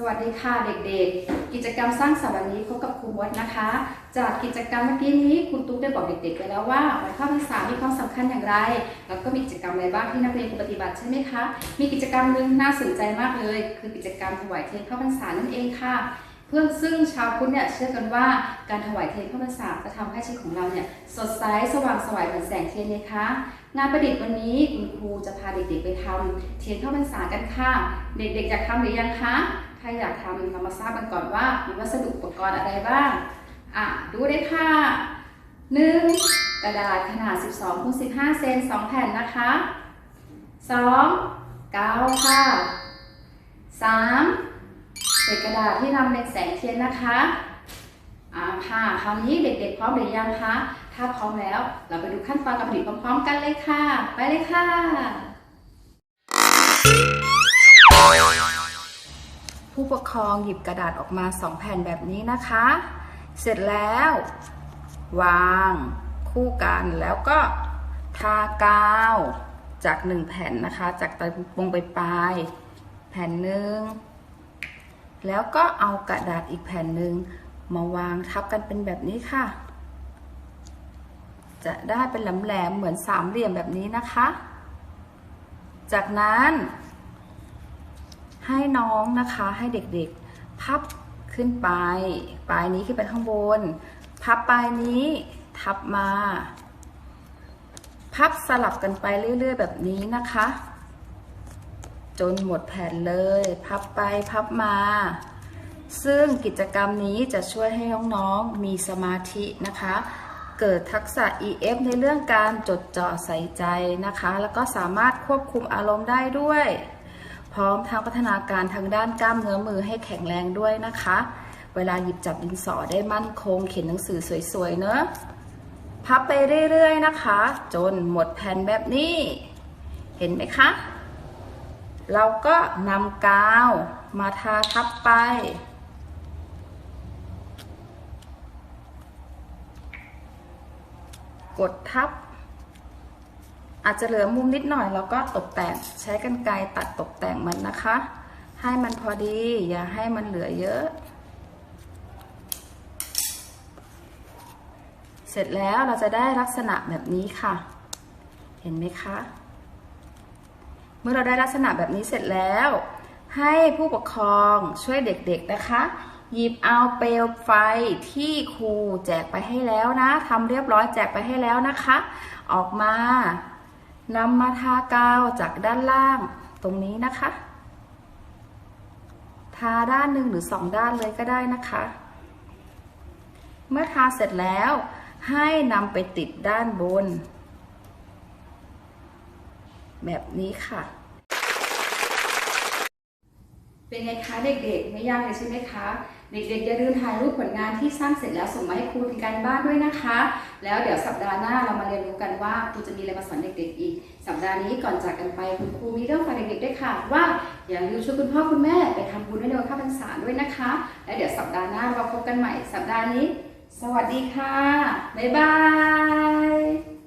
สวัสดีค่ะเด็กๆ กิจกรรมสร้างสรรค์วันนี้พบกับครูมดนะคะ จากกิจกรรมเมื่อกี้นี้คุณตุ๊กได้บอกเด็กๆไปแล้วว่าวันเข้าพรรษามีความสำคัญอย่างไร แล้วก็มีกิจกรรมอะไรบ้างที่นักเรียนปฏิบัติใช่ไหมคะ มีกิจกรรมหนึ่งน่าสนใจมากเลย คือกิจกรรมถวายเทียนเข้าพรรษานั่นเองค่ะ เพื่อซึ่งชาวพุทธเนี่ยเชื่อกันว่าการถวายเทียนเข้าพรรษาจะทำให้ชีวิตของเราเนี่ยสดใสสว่างสวยเหมือนแสงเทียนเลยค่ะงานประดิษฐ์วันนี้คุณครูจะพาเด็กๆไปทำเทียนเข้าพรรษากันค่ะเด็กๆอยากทำหรือยังคะถ้าอยากทำเรามาทราบกันก่อนว่ามีวัสดุอุปกรณ์อะไรบ้างอะดูเลยค่ะ 1. กระดาษขนาด 12คูณ15 เซน2 แผ่นนะคะ 2. กาวค่ะ 3. เศษกระดาษที่นำเป็นแสงเทียนนะคะอ่าค่ะคราวนี้เด็กๆพร้อมหรือยังคะ ถ้าพร้อมแล้วเราไปดูขั้นตอนการผลิตพร้อมๆ กันเลยค่ะ ไปเลยค่ะ ผู้ปกครองหยิบกระดาษออกมา2แผ่นแบบนี้นะคะ เสร็จแล้ว วางคู่กันแล้วก็ทากาวจาก1แผ่นนะคะ จากตรงไปปลายแผ่นหนึ่ง แล้วก็เอากระดาษอีกแผ่นหนึ่งมาวางทับกันเป็นแบบนี้ค่ะ จะได้เป็นแหลมๆเหมือนสามเหลี่ยมแบบนี้นะคะ จากนั้นให้น้องนะคะให้เด็กๆ พับขึ้นไปปลายนี้ขึ้นไปข้างบน พับปลายนี้ทับมา พับสลับกันไปเรื่อยๆ แบบนี้นะคะ จนหมดแผ่นเลย พับไปพับมา ซึ่งกิจกรรมนี้จะช่วยให้น้องๆมีสมาธินะคะ เกิดทักษะ EF ในเรื่องการจดจ่อใส่ใจนะคะ แล้วก็สามารถควบคุมอารมณ์ได้ด้วย พร้อมทั้งพัฒนาการทางด้านกล้ามเนื้อมือให้แข็งแรงด้วยนะคะ เวลาหยิบจับดินสอได้มั่นคง เขียนหนังสือสวยๆเนอะพับไปเรื่อยๆนะคะ จนหมดแผ่นแบบนี้ เห็นไหมคะ เราก็นำกาวมาทาทับไป กดทับ อาจจะเหลือมุมนิดหน่อยแล้วก็ตกแต่งใช้กันไกรตัดตกแต่งมันนะคะ ให้มันพอดีอย่าให้มันเหลือเยอะ เสร็จแล้วเราจะได้ลักษณะแบบนี้ค่ะ เห็นไหมคะ เมื่อเราได้ลักษณะแบบนี้เสร็จแล้ว ให้ผู้ปกครองช่วยเด็กๆนะคะ หยิบเอาเปลวไฟที่ครูแจกไปให้แล้วนะทำเรียบร้อยแจกไปให้แล้วนะคะ ออกมานำมาทากาวจากด้านล่างตรงนี้นะคะ ทาด้านหนึ่งหรือสองด้านเลยก็ได้นะคะ เมื่อทาเสร็จแล้วให้นำไปติดด้านบน แบบนี้ค่ะ เป็นไงคะเด็กๆ ไม่ยากเลยใช่ไหมคะ เด็กๆอย่าลืมถ่ายรูปผลงานที่สร้างเสร็จแล้วส่งมาให้ครูเป็นการบ้านด้วยนะคะ แล้วเดี๋ยวสัปดาห์หน้าเรามาเรียนรู้กันว่าครูจะมีอะไรมาสอนเด็กๆอีก สัปดาห์นี้ก่อนจากกันไปคุณครูมีเรื่องฝากเด็กๆด้วยค่ะ ว่าอย่าลืมชวนคุณพ่อคุณแม่ไปทำบุญในวันข้าพรรษาด้วยนะคะ แล้วเดี๋ยวสัปดาห์หน้าเราพบกันใหม่สัปดาห์นี้ สวัสดีค่ะบ๊ายบาย